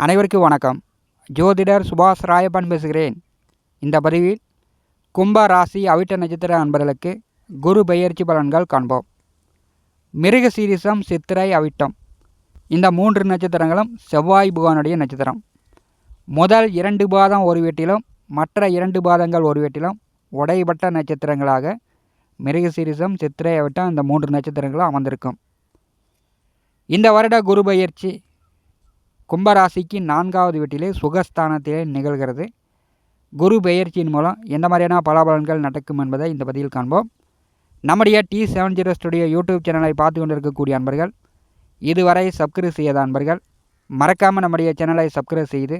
அனைவருக்கும் வணக்கம். ஜோதிடர் சுபாஷ் ராயப்பன் பேசுகிறேன். இந்த பதிவில் கும்ப ராசி அவிட்ட நட்சத்திர அன்பர்களுக்கு குரு பெயர்ச்சி பலன்கள் காண்போம். மிருக சீரிசம் சித்திரை அவிட்டம். இந்த மூன்று நட்சத்திரங்களும் செவ்வாய் புகானுடைய நட்சத்திரம். முதல் இரண்டு பாதம் ஒரு வீட்டிலும் மற்ற இரண்டு பாதங்கள் ஒரு வீட்டிலும் உடைபட்ட நட்சத்திரங்களாக மிருக சீரிசம் சித்திரை அவிட்டம் இந்த மூன்று நட்சத்திரங்களும் அமர்ந்திருக்கும். இந்த வருட குரு பயிற்சி கும்பராசிக்கு நான்காவது வீட்டிலே சுகஸ்தானத்திலே நிகழ்கிறது. குரு பெயர்ச்சியின் மூலம் எந்த மாதிரியான பலாபலன்கள் நடக்கும் என்பதை இந்த பதிவில் காண்போம். நம்முடைய T seven zero studio YouTube சேனலை பார்த்து கொண்டிருக்கக்கூடிய அன்பர்கள் இதுவரை சப்ஸ்கிரைப் செய்யாத அன்பர்கள் மறக்காமல் நம்முடைய சேனலை சப்ஸ்கிரைப் செய்து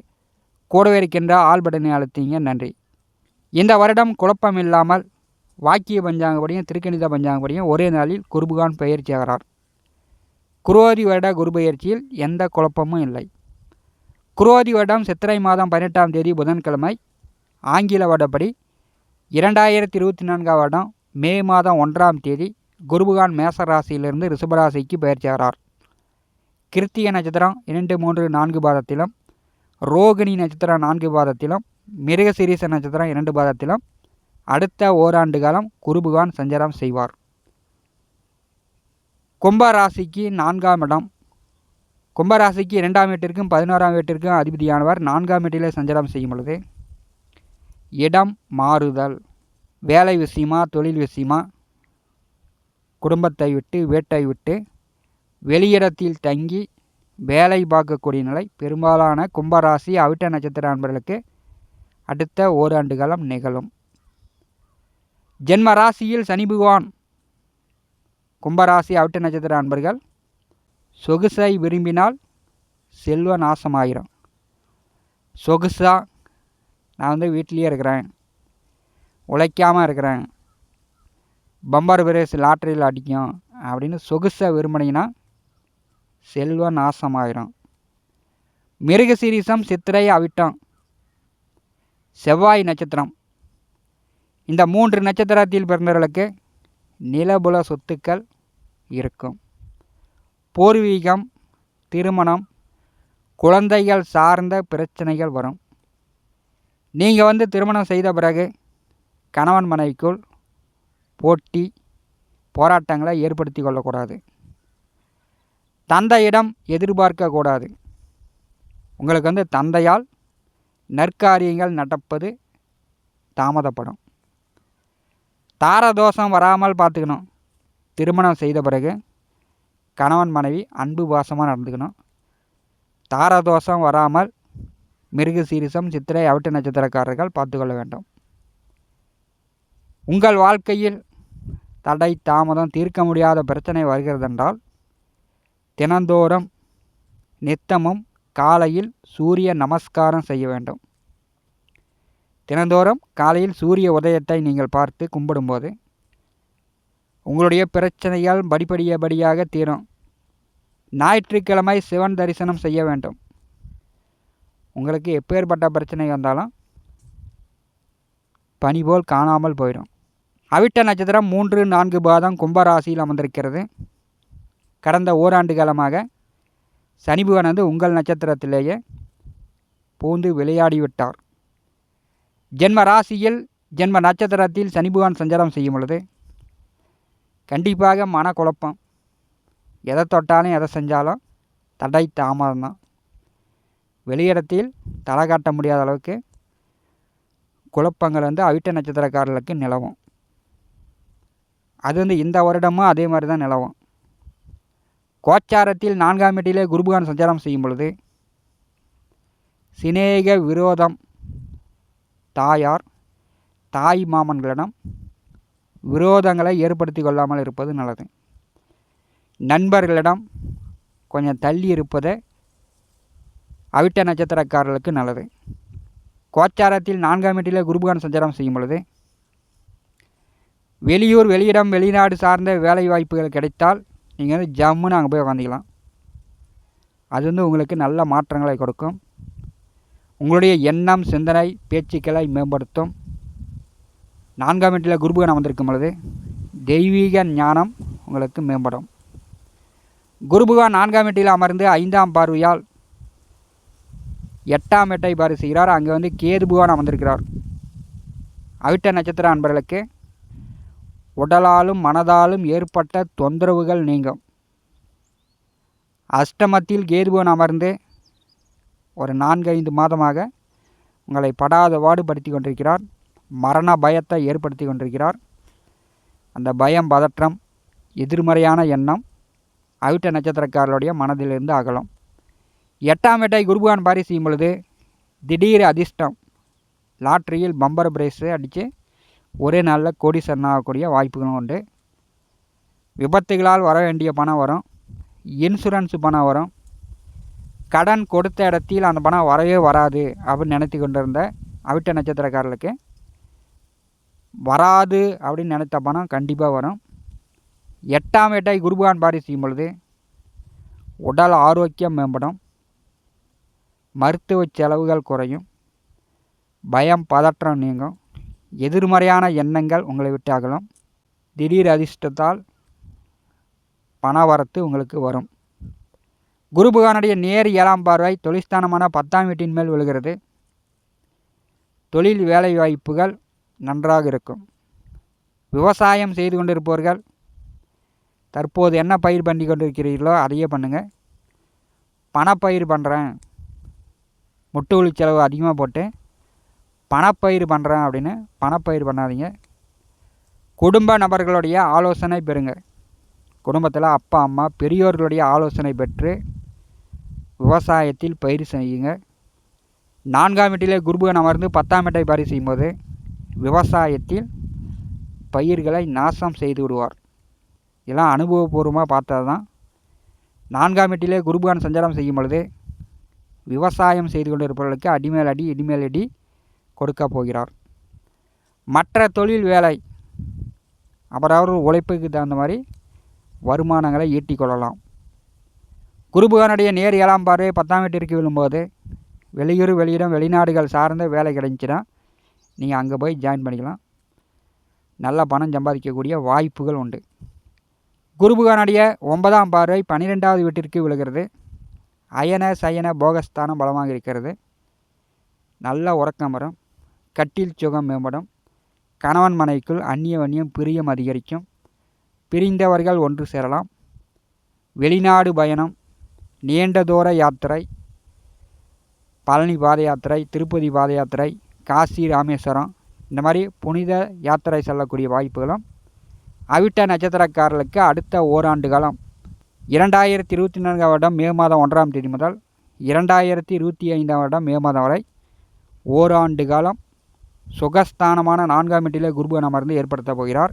கூடவே இருக்கின்ற ஆல் பட்டனை அழுத்திங்க. நன்றி. இந்த வருடம் குழப்பம் இல்லாமல் வாக்கிய பஞ்சாங்கப்படியும் திருக்கணித பஞ்சாங்கப்படியும் ஒரே நாளில் குருபுகான் பெயர்ச்சி ஆகிறார் குருவாதி வருட குரு பெயர்ச்சியில் எந்த குழப்பமும் இல்லை. குரோதி வருடம் சித்திரை மாதம் பதினெட்டாம் தேதி புதன்கிழமை ஆங்கில வருடப்படி இரண்டாயிரத்தி இருபத்தி நான்காம் வருடம் மே மாதம் ஒன்றாம் தேதி குருபகான் மேச ராசியிலிருந்து ரிஷபராசிக்கு பெயர்ச்சாகிறார் கிருத்திய நட்சத்திரம் இரண்டு மூன்று நான்கு பாதத்திலும் ரோகிணி நட்சத்திரம் நான்கு பாதத்திலும் மிருகசிரீச நட்சத்திரம் இரண்டு பாதத்திலும் அடுத்த ஓராண்டு காலம் குருபகான் சஞ்சாரம் செய்வார். கும்ப ராசிக்கு நான்காம் இடம் கும்பராசிக்கு இரண்டாம் வீட்டிற்கும் பதினோராம் வீட்டிற்கும் அதிபதியானவர் நான்காம் வீட்டிலே சஞ்சாரம் செய்யும் பொழுது இடம் மாறுதல் வேலை விஷயமா தொழில் விஷயமா குடும்பத்தை விட்டு வீட்டை விட்டு வெளியிடத்தில் தங்கி வேலை பார்க்கக்கூடிய நிலை பெரும்பாலான கும்பராசி அவிட்ட நட்சத்திர அன்பர்களுக்கு அடுத்த ஓராண்டு காலம் நிகழும். ஜென்ம ராசியில் சனி பகவான் கும்பராசி அவிட்ட நட்சத்திர அன்பர்கள் சொகுசை விரும்பினால் செல்வ நாசமாயிரும் சொகுசா நான் வந்து வீட்லேயே இருக்கிறேன். உழைக்காமல் இருக்கிறேன். பம்பர் பிரேஸ் லாட்டரியில் அடிக்கும் அப்படின்னு சொகுசை விரும்பினீங்கன்னா செல்வ நாசமாயிரும் மிருகசீரிசம் சித்திரை அவிட்டம் செவ்வாய் நட்சத்திரம். இந்த மூன்று நட்சத்திரத்தில் பிறந்தவர்களுக்கு நிலபுல சொத்துக்கள் இருக்கும். பூர்வீகம் திருமணம் குழந்தைகள் சார்ந்த பிரச்சனைகள் வரும். நீங்கள் வந்து திருமணம் செய்த பிறகு கணவன் மனைவிக்குள் போட்டி போராட்டங்களை ஏற்படுத்தி கொள்ளக்கூடாது. தந்தையிடம் எதிர்பார்க்கக்கூடாது உங்களுக்கு வந்து தந்தையால் நற்காரியங்கள் நடப்பது தாமதப்படும். தாரதோஷம் வராமல் பார்த்துக்கணும். திருமணம் செய்த பிறகு கணவன் மனைவி அன்பு பாசமாக நடந்துக்கணும். தாரதோஷம் வராமல் மிருக சீரிசம் சித்திரை அவிட்ட நட்சத்திரக்காரர்கள் பார்த்துக்கொள்ள வேண்டும். உங்கள் வாழ்க்கையில் தடை தாமதம் தீர்க்க முடியாத பிரச்சனை வருகிறதென்றால் தினந்தோறும் நித்தமும் காலையில் சூரிய நமஸ்காரம் செய்ய வேண்டும். தினந்தோறும் காலையில் சூரிய உதயத்தை நீங்கள் பார்த்து கும்பிடும்போது உங்களுடைய பிரச்சனைகள் படிப்படியபடியாக தீரும். ஞாயிற்றுக்கிழமை சிவன் தரிசனம் செய்ய வேண்டும். உங்களுக்கு எப்பேற்பட்ட பிரச்சனை வந்தாலும் பனி போல் காணாமல் போயிடும். அவிட்ட நட்சத்திரம் மூன்று நான்கு பாதம் கும்பராசியில் அமர்ந்திருக்கிறது. கடந்த ஓராண்டு காலமாக சனிபுவன் வந்து உங்கள் நட்சத்திரத்திலேயே பூந்து விளையாடிவிட்டார். ஜென்ம ராசியில் ஜென்ம நட்சத்திரத்தில் சனிபுவான் சஞ்சாரம் செய்யும் பொழுது கண்டிப்பாக மனக்குழப்பம். எதை தொட்டாலும் எதை செஞ்சாலும் தடை தாமதம் தான் வெளியிடத்தில் தலை காட்ட முடியாத அளவுக்கு குழப்பங்கள் வந்து அவிட்ட நட்சத்திரக்காரர்களுக்கு நிலவும். அது வந்து இந்த வருடமும் அதே மாதிரி தான் நிலவும். கோச்சாரத்தில் நான்காம் வீட்டிலே குருபகான் சஞ்சாரம் செய்யும் பொழுது சிநேக விரோதம் தாயார் தாய் மாமன்களிடம் விரோதங்களை ஏற்படுத்தி கொள்ளாமல் இருப்பது நல்லது. நண்பர்களிடம் கொஞ்சம் தள்ளி இருப்பது அவிட்ட நட்சத்திரக்காரர்களுக்கு நல்லது. கோச்சாரத்தில் நான்காம் வீட்டில் குருபகான் சஞ்சாரம் செய்யும் பொழுது வெளியூர் வெளியிடம் வெளிநாடு சார்ந்த வேலை வாய்ப்புகள் கிடைத்தால் நீங்கள் வந்து ஜம்முன்னு அங்கே போய் உக்காந்துக்கலாம். அது வந்து உங்களுக்கு நல்ல மாற்றங்களை கொடுக்கும். உங்களுடைய எண்ணம் சிந்தனை பேச்சுக்களை மேம்படுத்தும். நான்காம் வீட்டில் குருபகன் அமர்ந்திருக்கும் பொழுது தெய்வீக ஞானம் உங்களுக்கு மேம்படும். குருபுகான் நான்காம் வீட்டில் அமர்ந்து ஐந்தாம் பார்வையால் எட்டாம் எட்டை பாரு செய்கிறார். அங்கே வந்து கேது புகான் அமர்ந்திருக்கிறார். அவிட்ட நட்சத்திர அன்பர்களுக்கு உடலாலும் மனதாலும் ஏற்பட்ட தொந்தரவுகள் நீங்கும். அஷ்டமத்தில் கேதுபவன் அமர்ந்து ஒரு நான்கு ஐந்து மாதமாக உங்களை படாத பாடுபடுத்தி கொண்டிருக்கிறார். மரண பயத்தை ஏற்படுத்தி கொண்டிருக்கிறார். அந்த பயம் பதற்றம் எதிர்மறையான எண்ணம் அவிட்ட நட்சத்திரக்காரர்களுடைய மனதிலிருந்து அகலும். எட்டாம் எட்டை குருபகான் பாரி செய்யும் பொழுது திடீர் அதிர்ஷ்டம். லாட்ரியில் பம்பர் பிரேஸு அடித்து ஒரே நாளில் கோடீஸ்வரன் ஆகக்கூடிய வாய்ப்புகளும் உண்டு. விபத்துகளால் வர வேண்டிய பணம் வரும். இன்சூரன்ஸ் பணம் வரும். கடன் கொடுத்த இடத்தில் அந்த பணம் வரவே வராது அப்படின்னு நினைத்து கொண்டிருந்த அவிட்ட நட்சத்திரக்காரர்களுக்கு வராது அப்படின்னு நினைத்த பணம் கண்டிப்பாக வரும். எட்டாம் எட்டை குருபகான் பாரி செய்யும் பொழுது உடல் ஆரோக்கியம் மேம்படும். மருத்துவ செலவுகள் குறையும். பயம் பதற்றம் நீங்கும். எதிர்மறையான எண்ணங்கள் உங்களை விட்டு அகலும். திடீர் அதிர்ஷ்டத்தால் பணவரத்து உங்களுக்கு வரும். குருபகானுடைய நேர் ஏழாம் பார்வை தொழில்ஸ்தானமான பத்தாம் வீட்டின் மேல் விழுகிறது. தொழில் வேலை வாய்ப்புகள் நன்றாக இருக்கும். விவசாயம் செய்து கொண்டிருப்பவர்கள் தற்போது என்ன பயிர் பண்ணி கொண்டிருக்கிறீர்களோ அதையே பண்ணுங்கள் பணப்பயிர் பண்ணுறேன் முட்டு செலவு அதிகமாக போட்டு பணப்பயிர் பண்ணுறேன் அப்படின்னு பணப்பயிர் பண்ணாதீங்க. குடும்ப நபர்களுடைய ஆலோசனை பெறுங்க. குடும்பத்தில் அப்பா அம்மா பெரியோர்களுடைய ஆலோசனை பெற்று விவசாயத்தில் பயிர் செய்யுங்க. நான்காம் வீட்டிலே குருபுகன் அமர்ந்து பத்தாம் வீட்டை பயிர் செய்யும்போது விவசாயத்தில் பயிர்களை நாசம் செய்து விடுவார். இதெல்லாம் அனுபவபூர்வமாக பார்த்தது தான் நான்காம் எட்டிலே குருபான் சஞ்சாரம் செய்யும் பொழுது விவசாயம் செய்து கொண்டிருப்பவர்களுக்கு அடிமேல் அடி இடிமேல் அடி கொடுக்க போகிறார். மற்ற தொழில் வேலை அவரவர் உழைப்புக்கு தகுந்த மாதிரி வருமானங்களை ஈட்டிக்கொள்ளலாம் குருபுகானுடைய நேர் ஏழாம் பார்வை பத்தாம் வீட்டிற்கு விழும்போது வெளியூர் வெளியிடம் வெளிநாடுகள் சார்ந்த வேலை கிடைச்சினா நீங்கள் அங்கே போய் ஜாயின் பண்ணிக்கலாம். நல்ல பணம் சம்பாதிக்கக்கூடிய வாய்ப்புகள் உண்டு. குருபுகானுடைய ஒன்பதாம் பார்வை பன்னிரெண்டாவது வீட்டிற்கு விழுகிறது. அயன சயன போகஸ்தானம் பலமாக இருக்கிறது. நல்ல உறக்கம் வரும். கட்டில் சுகம் மேம்படும். கணவன் மனைக்குள் அந்நிய வன்னியம் பிரியம் அதிகரிக்கும். பிரிந்தவர்கள் ஒன்று சேரலாம். வெளிநாடு பயணம் நீண்ட தூர யாத்திரை பழனி பாத யாத்திரை திருப்பதி பாத யாத்திரை காசி ராமேஸ்வரம் இந்த மாதிரி புனித யாத்திரை செல்லக்கூடிய வாய்ப்புகளும் அவிட்ட நட்சத்திரக்காரர்களுக்கு அடுத்த ஓராண்டு காலம் இரண்டாயிரத்தி இருபத்தி நான்காம் வருடம் மே மாதம் ஒன்றாம் தேதி முதல் இரண்டாயிரத்தி இருபத்தி ஐந்தாம் வருடம் மே மாதம் வரை ஓராண்டு காலம் சுகஸ்தானமான நான்காம் வீட்டிலே குருபன் அமர்ந்து ஏற்படுத்த போகிறார்.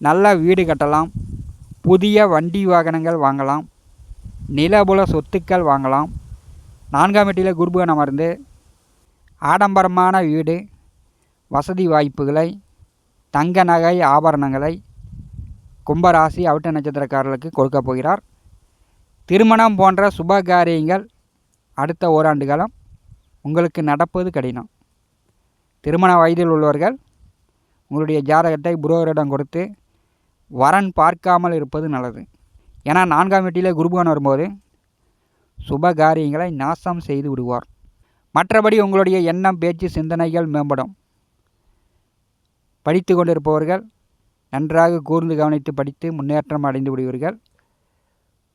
நல்ல வீடு கட்டலாம் புதிய வண்டி வாகனங்கள் வாங்கலாம் நிலபுல சொத்துக்கள் வாங்கலாம் நான்காம் வீட்டிலே குருபன் அமர்ந்து ஆடம்பரமான வீடு வசதி வாய்ப்புகளை தங்க நகை ஆபரணங்களை கும்பராசி அவிட்ட நட்சத்திரக்காரர்களுக்கு கொடுக்கப் போகிறார். திருமணம் போன்ற சுப காரியங்கள் அடுத்த ஓராண்டு காலம் உங்களுக்கு நடப்பது கடினம். திருமண வயதில் உள்ளவர்கள் உங்களுடைய ஜாதகத்தை புரோகரிடம் கொடுத்து வரன் பார்க்காமல் இருப்பது நல்லது. ஏன்னா நான்காம் வீட்டிலே குருபகன் வரும்போது சுப காரியங்களை நாசம் செய்து விடுவார். மற்றபடி உங்களுடைய எண்ணம் பேச்சு சிந்தனைகள் மேம்படும். படித்து கொண்டிருப்பவர்கள் நன்றாக கூர்ந்து கவனித்து படித்து முன்னேற்றம் அடைந்து விடுவீர்கள்.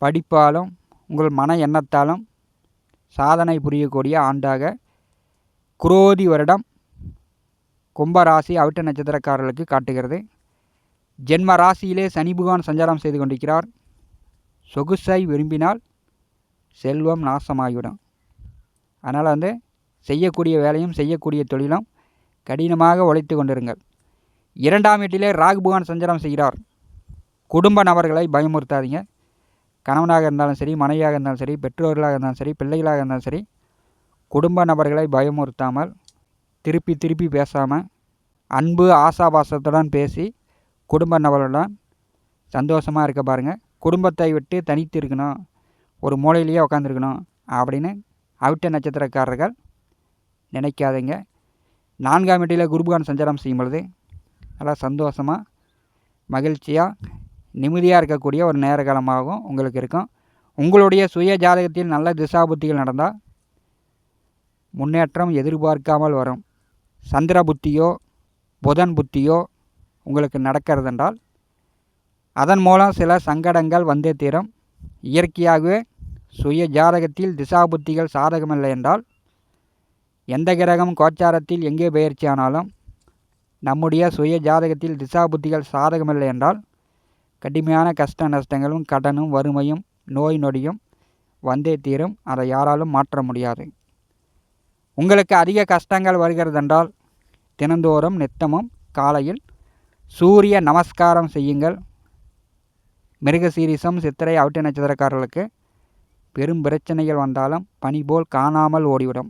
படிப்பாலும் உங்கள் மன எண்ணத்தாலும் சாதனை புரியக்கூடிய ஆண்டாக குரோதி வருடம் கும்பராசி அவிட்ட நட்சத்திரக்காரர்களுக்கு காட்டுகிறது. ஜென்ம ராசியிலே சனி பகவான் சஞ்சாரம் செய்து கொண்டிருக்கிறார். சொகுசை விரும்பினால் செல்வம் நாசமாகிவிடும். அதனால் வந்து செய்யக்கூடிய வேலையும் செய்யக்கூடிய தொழிலும் கடினமாக உழைத்து கொண்டிருங்கள். இரண்டாம் வீட்டிலே ராகுபகான் சஞ்சாரம் செய்கிறார். குடும்ப நபர்களை பயமுறுத்தாதீங்க. கணவனாக இருந்தாலும் சரி மனைவியாக இருந்தாலும் சரி பெற்றோர்களாக இருந்தாலும் சரி பிள்ளைகளாக இருந்தாலும் சரி குடும்ப நபர்களை பயமுறுத்தாமல் திருப்பி திருப்பி பேசாமல் அன்பு ஆசாபாசத்துடன் பேசி குடும்ப நபர்களுடன் சந்தோஷமாக இருக்க பாருங்கள் குடும்பத்தை விட்டு தனித்து இருக்கணும். ஒரு மூலையிலேயே உட்காந்துருக்கணும் அப்படின்னு அவிட்ட நட்சத்திரக்காரர்கள் நினைக்காதீங்க. நான்காம் வீட்டில் குருபகான் சஞ்சாரம் செய்யும் பொழுது நல்லா சந்தோஷமாக மகிழ்ச்சியாக நிம்மதியாக இருக்கக்கூடிய ஒரு நேர காலமாகவும் உங்களுக்கு இருக்கும். உங்களுடைய சுய ஜாதகத்தில் நல்ல திசாபுத்திகள் நடந்தால் முன்னேற்றம் எதிர்பார்க்காமல் வரும். சந்திர புத்தியோ புதன் புத்தியோ உங்களுக்கு நடக்கிறதென்றால் அதன் மூலம் சில சங்கடங்கள் வந்தே தீரும். இயற்கையாகவே சுய ஜாதகத்தில் திசா புத்திகள் சாதகமில்லை என்றால் எந்த கிரகம் கோச்சாரத்தில் எங்கே பெயர்ச்சியானாலும் நம்முடைய சுய ஜாதகத்தில் திசா புத்திகள் சாதகமில்லை என்றால் கடுமையான கஷ்ட நஷ்டங்களும் கடனும் வறுமையும் நோய் நொடியும் வந்தே தீரும். அதை யாராலும் மாற்ற முடியாது. உங்களுக்கு அதிக கஷ்டங்கள் வருகிறதென்றால் தினந்தோறும் நித்தமும் காலையில் சூரிய நமஸ்காரம் செய்யுங்கள். மிருகசீரிசம் சித்திரை அவிட்ட நட்சத்திரக்காரர்களுக்கு பெரும் பிரச்சனைகள் வந்தாலும் பனி போல் காணாமல் ஓடிவிடும்.